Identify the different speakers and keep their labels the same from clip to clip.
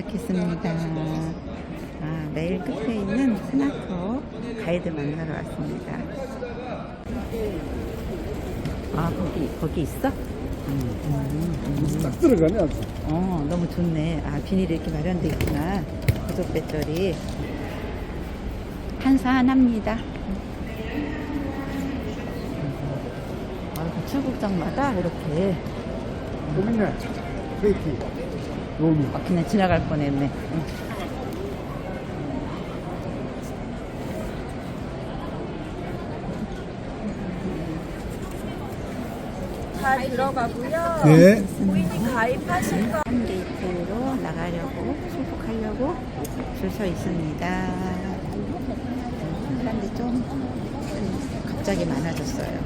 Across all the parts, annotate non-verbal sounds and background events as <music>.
Speaker 1: 도착했습니다. 아, 매일 끝에 있는 스나커 가이드 만나러 왔습니다. 아, 거기, 거기 있어? 음,
Speaker 2: 딱 들어가네 아주.
Speaker 1: 어, 너무 좋네. 아, 비닐이 이렇게 마련돼 있구나. 고속 배터리. 한산합니다. 아, 그 출국장마다 이렇게
Speaker 2: 여기네. 페이키. 로미.
Speaker 1: 아, 그냥 지나갈 뻔했네. 응.
Speaker 3: 다 들어가고요.
Speaker 2: 네.
Speaker 3: 고객님 가입하신
Speaker 1: 거한 게이트로 나가려고 출국하려고 줄 서 있습니다. 사람들이 좀 갑자기 많아졌어요.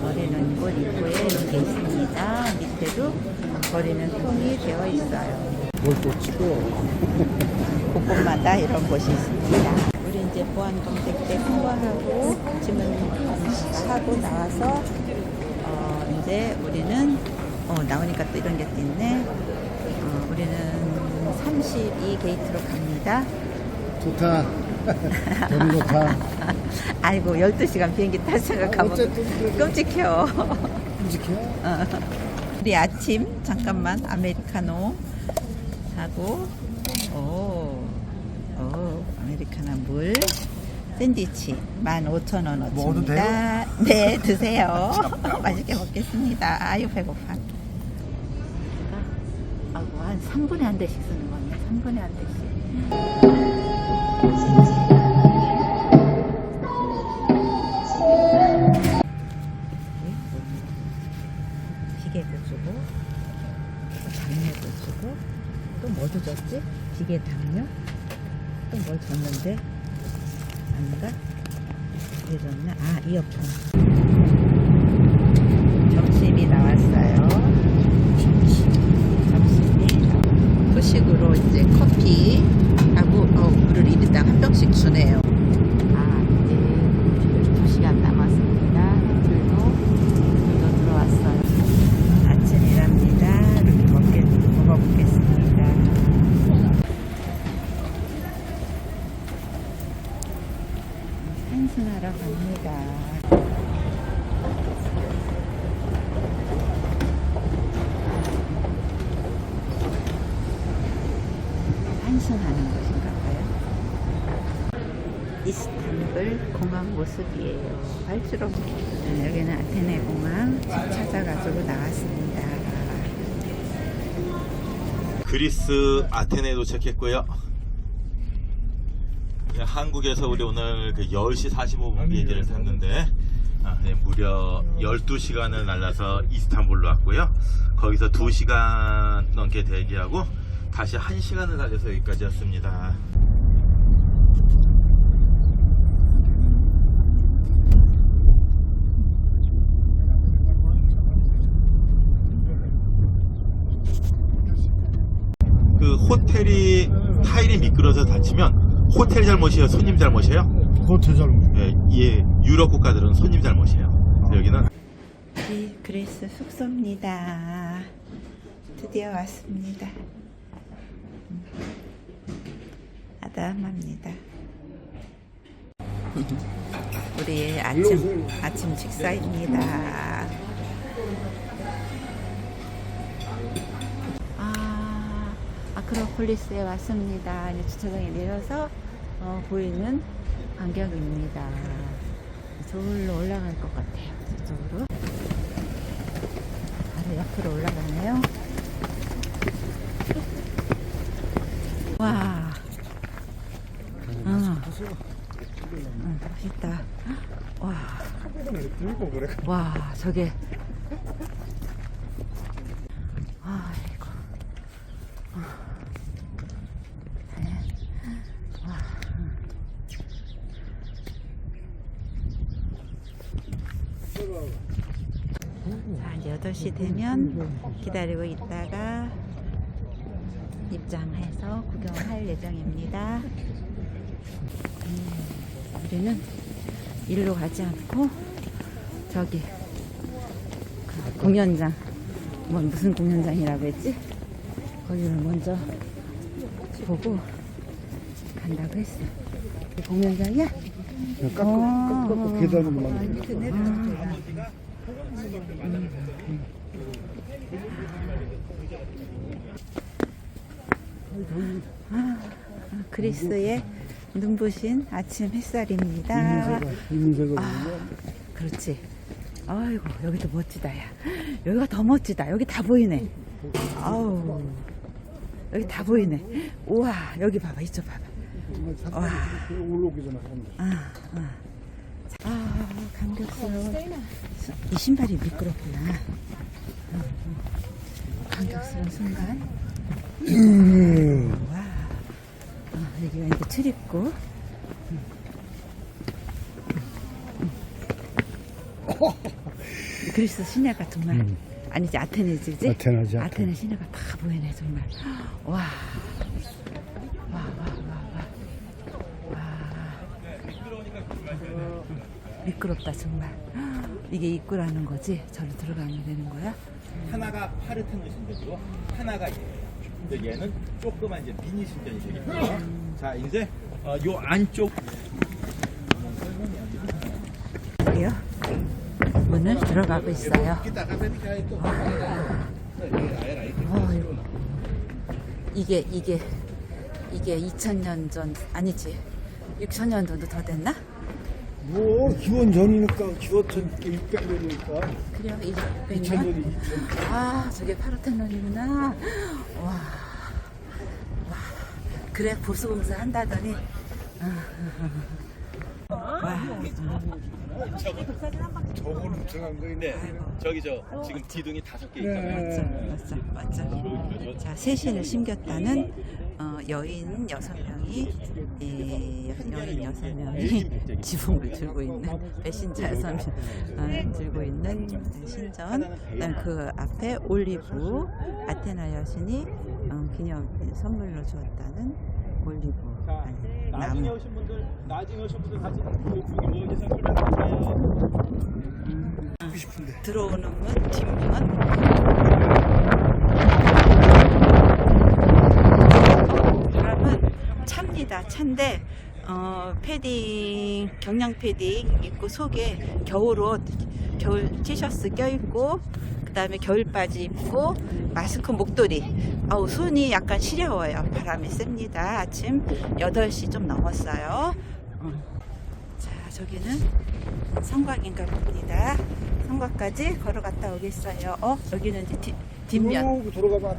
Speaker 1: 버리는 곳 입구에 이렇게 있습니다. 밑에도 버리는 통이 되어 있어요.
Speaker 2: 뭘또 치고. <laughs>
Speaker 1: 곳곳마다 이런 곳이 있습니다. 우리 이제 보안 검색 때 통과하고 짐은 하고 나와서 어, 이제 우리는 어, 나오니까 또 이런 게또 있네. 어, 우리는 32 게이트로 갑니다.
Speaker 2: 좋다. <laughs> 너무 좋다.
Speaker 1: 아이고 12시간 비행기 탈 생각하면
Speaker 2: 어쨌든
Speaker 1: 끔찍해요.
Speaker 2: 끔찍해.
Speaker 1: 어. 우리 아침 잠깐만 아메리카노 하고 오, 오 아메리카노 물 샌드위치 15,000원
Speaker 2: 먹어도
Speaker 1: 어치입니다. 네 드세요. <laughs> 맛있게 먹겠습니다. 아유 배고파. 아이고 한 3분에 한 대씩 쓰는 거네. 3분에 한 대씩. 기계도 주고 또 당뇨도 주고 또 뭐도 줬지? 기계 당뇨? 또뭘 줬는데? 아닌가? 이게 줬나? 아 이어폰 점심이 나왔어요 점심이 후식으로 이제 커피하고 어, 물을 1인당 한 병씩 주네요 아 이제 2시간 남았습니다 들도 들도 들어왔어요 아침이랍니다. 이렇게 먹게, 먹어보겠습니다. 한순하러 갑니다. 한순하는 곳인가 봐요. 이스탄불 공항 모습이에요. 발주로 네, 여기는 아테네 공항 집 찾아가지고 나왔습니다.
Speaker 4: 그리스 아테네에 도착했고요. 네, 한국에서 우리 오늘 그 10시 45분 비행기를 탔는데 아, 네, 무려 12시간을 날라서 이스탄불로 왔고요. 거기서 2시간 넘게 대기하고 다시 1시간을 달려서 여기까지 왔습니다. 그 호텔이 타일이 미끄러져 다치면 호텔 잘못이에요? 손님 잘못이에요?
Speaker 2: 호텔 잘못.
Speaker 4: 예, 예, 유럽 국가들은 손님 잘못이에요. 그래서 여기는
Speaker 1: 이 그리스 숙소입니다. 드디어 왔습니다. 음, 아담합니다. <laughs> 우리의 아침 아침 식사입니다. 아, 아크로폴리스에 왔습니다. 이제 주차장에 내려서 어, 보이는 광경입니다. 저기로 올라갈 것 같아요. 저쪽으로. 바로 옆으로 올라가네요. 와. 어. 응, 멋있다. 와.
Speaker 2: 들고 그래.
Speaker 1: 와, 저게. 아이고. 와. 자, 이제 8시 되면 기다리고 있다가 입장해서 구경할 예정입니다. 음, 우리는 일로 가지 않고 저기 그 공연장 뭐 무슨 공연장이라고 했지? 거기를 먼저 보고 간다고 했어. 이 공연장이야?
Speaker 2: 그냥 깎고, 깎고, 계단으로 만들어.
Speaker 1: 그리스의 눈부신 아침 햇살입니다.
Speaker 2: 이민세가, 이민세가
Speaker 1: 그렇지. 아이고 여기도 멋지다 야. 여기가 더 멋지다. 여기 다 보이네. 아우 여기 다 보이네. 우와 여기 봐봐 이쪽 봐봐.
Speaker 2: 와. 올라오기 전에 사람들.
Speaker 1: 아, 아. 아 감격스러워. 이 신발이 미끄럽구나. 음, 음. 감격스러운 순간. <laughs> 출입구. <laughs> 음. 그리스 시내가 정말 아니지 아테네지 그지?
Speaker 2: 아테네지, 아테네.
Speaker 1: 아테네 시내가 다 보이네 정말 와. 와, 와, 와, 와. 와. 미끄럽다 정말 이게 입구라는 거지 저로 들어가면 되는 거야?
Speaker 4: 하나가 파르테논 신전이고 하나가 얘예요. 근데 얘는 조그만 이제 미니 신전이 되겠고요. 자 이제 어, 요 안쪽
Speaker 1: 여기요 문을 들어가고 있어요 어, 이거. 이게 이게 이게 2000년 전 아니지 6000년 정도 더 됐나?
Speaker 2: 뭐, 기원 전이니까, 기원 전 600년이니까.
Speaker 1: 그래요 200년?
Speaker 2: 2000년이 2000년.
Speaker 1: 아 저게 파르테논이구나 와, 와 그래 보수공사 한다더니 와
Speaker 2: 저거는 들어간 거인데.
Speaker 4: 네 저기 저 지금 기둥이 다섯 개
Speaker 1: 맞죠 맞죠 맞죠 자 세신을 심겼다는 어, 여인 여섯 명이 예, 여인 여섯 명이 <laughs> 지붕을 들고 있는 배신자 여섯 명 어, 들고 있는 신전 그 앞에 올리브 아테나 여신이 어, 기념 선물로 주었다는 올리브 아니,
Speaker 4: 나중에
Speaker 1: 나무
Speaker 4: 오신 분들 나중에 오신 분들 같이 여기 멀리서 출발하세요.
Speaker 2: 하고 싶은데.
Speaker 1: 들어오는 문 뒷문 바람은 찬데 어, 패딩 경량 패딩 입고 속에 겨울옷 겨울 티셔츠 껴입고 그 다음에 겨울 바지 입고 마스크 목도리. 아우 손이 약간 시려워요. 바람이 셉니다. 아침 8시 좀 넘었어요. 어. 자 저기는 성곽인가 봅니다. 성곽까지 걸어갔다 오겠어요. 어 여기는 이제 뒤, 뒷면.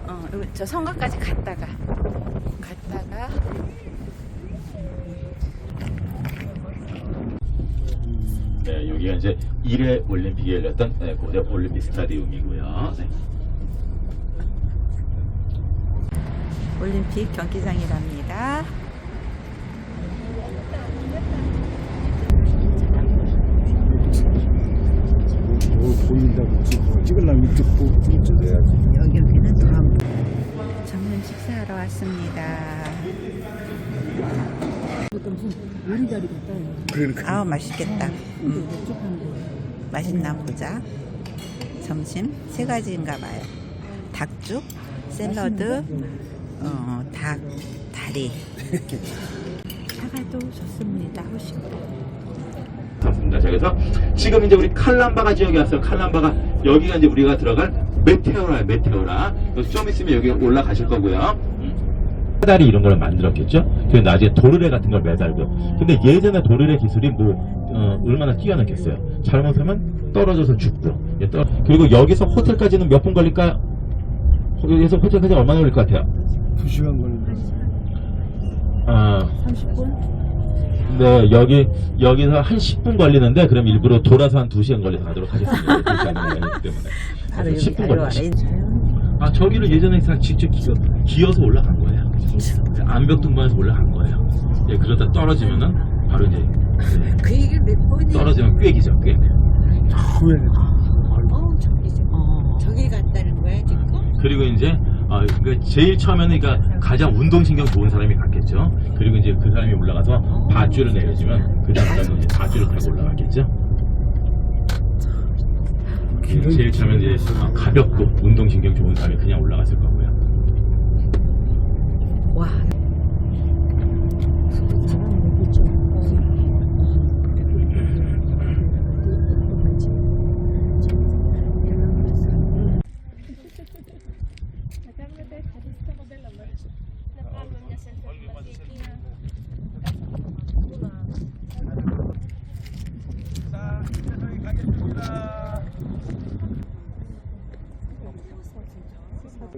Speaker 2: 어,
Speaker 1: 저 성곽까지 갔다가 갔다가
Speaker 4: 네 여기가 이제 1회 올림픽이 열렸던 네, 고대 올림픽 스타디움이고요. 네.
Speaker 1: 올림픽 경기장이랍니다.
Speaker 2: 뭐 보인다고 찍- 찍으려면 이쪽 보고 찍어야지. 그러니까.
Speaker 1: 아우 맛있겠다. 음. 맛있나 보자. 점심 세 가지인가 봐요. 닭죽, 샐러드, 어, 닭 다리. 사과도 좋습니다. 훨씬.
Speaker 4: 맞습니다. 자, 그래서 지금 이제 우리 칼람바가 지역에 왔어요. 칼람바가 여기가 이제 우리가 들어갈 메테오라예요. 메테오라. 그래서 좀 있으면 여기 올라가실 거고요. 사다리 이런 걸 만들었겠죠. 그리고 나중에 도르래 같은 걸 매달고. 근데 예전에 도르래 기술이 뭐 어, 얼마나 뛰어났겠어요. 잘못하면 떨어져서 죽고. 예, 떨- 그리고 여기서 호텔까지는 몇 분 걸릴까요? 여기서 호텔까지 얼마나 걸릴 것 같아요?
Speaker 2: 두 시간 걸린다.
Speaker 4: 어, 30분? 네, 여기, 여기서 한 10분 걸리는데, 그럼 일부러 돌아서 한 2시간 걸려서 가도록 하겠습니다. <laughs> 2시간 걸리기 때문에.
Speaker 1: 바로 여기
Speaker 4: 10분
Speaker 1: 바로
Speaker 4: 걸리죠.
Speaker 1: 아래.
Speaker 4: 아, 저기를 예전에 직접 기어, 기어서 올라간 거예요. 암벽 등반에서 올라간 거예요. 예, 그러다 떨어지면은, 바로 이제, 예, <laughs>
Speaker 1: 그 얘기를 몇 번이
Speaker 4: 떨어지면 꾀기죠, 꾀.
Speaker 2: 후에
Speaker 1: 어. 저기 갔다는 거야 지금?
Speaker 4: 그리고 이제, 아, 그 제일 처음에는 그러니까 가장 운동신경 좋은 사람이 갔겠죠. 그리고 이제 그 사람이 올라가서 밧줄을 내려주면, 그 다음 사람은 이제 밧줄을 타고 올라가겠죠. 제일 처음에 이제 가볍고 운동신경 좋은 사람이 그냥 올라갔을 거고요.
Speaker 1: 와.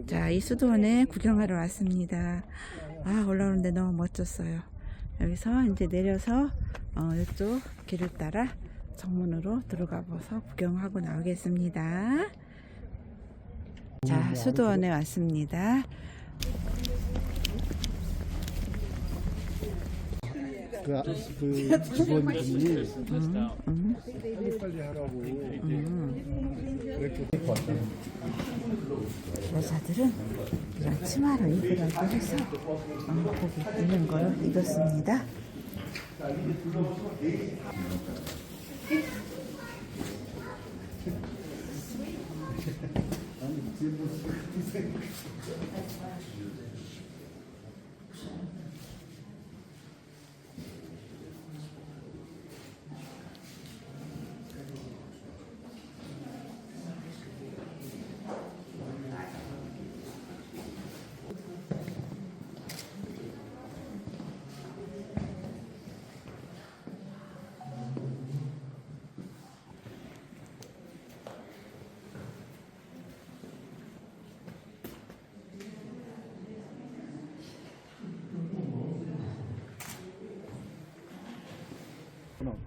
Speaker 1: 자, 이 수도원에 구경하러 왔습니다. 아, 올라오는데 너무 멋졌어요. 여기서 이제 내려서 어, 이쪽 길을 따라 정문으로 들어가 봐서 구경하고 나오겠습니다. 자, 수도원에 왔습니다.
Speaker 2: 그, 아- 그 직원분이 빨리 빨리 하라고 이렇게
Speaker 1: 여자들은 이런 치마를 입으라고 해서 어, 거기 있는 걸 입었습니다.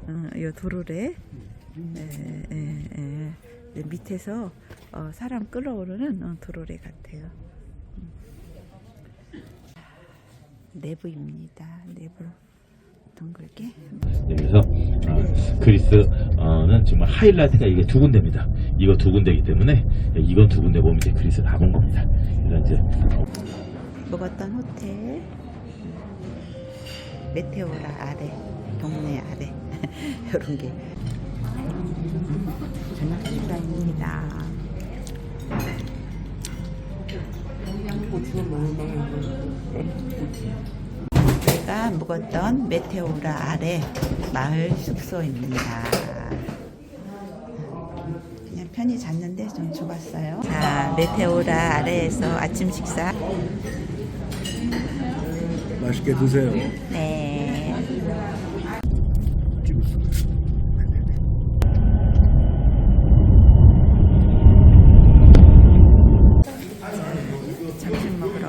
Speaker 1: 어, 이 도로래 에, 에, 에. 네, 밑에서 어, 사람 끌어오르는 어, 도로래 같아요. 음. 내부입니다. 내부 둥글게
Speaker 4: 그래서 어, 그리스는 정말 하이라이트가 이게 두 군데입니다. 이거 두 군데이기 때문에 이건 두 군데 보면 이제 그리스 다 본 겁니다. 그래서 이제
Speaker 1: 묵었던 호텔 메테오라 아래 동네 아래 <laughs> 이런 게 전화기관입니다. 제가 묵었던 메테오라 아래 마을 숙소입니다. 그냥 편히 잤는데 좀 좁았어요. 자, 메테오라 아래에서 아침 식사.
Speaker 2: 맛있게 드세요.
Speaker 1: 네.
Speaker 2: 찍었어.
Speaker 1: 점심 먹으러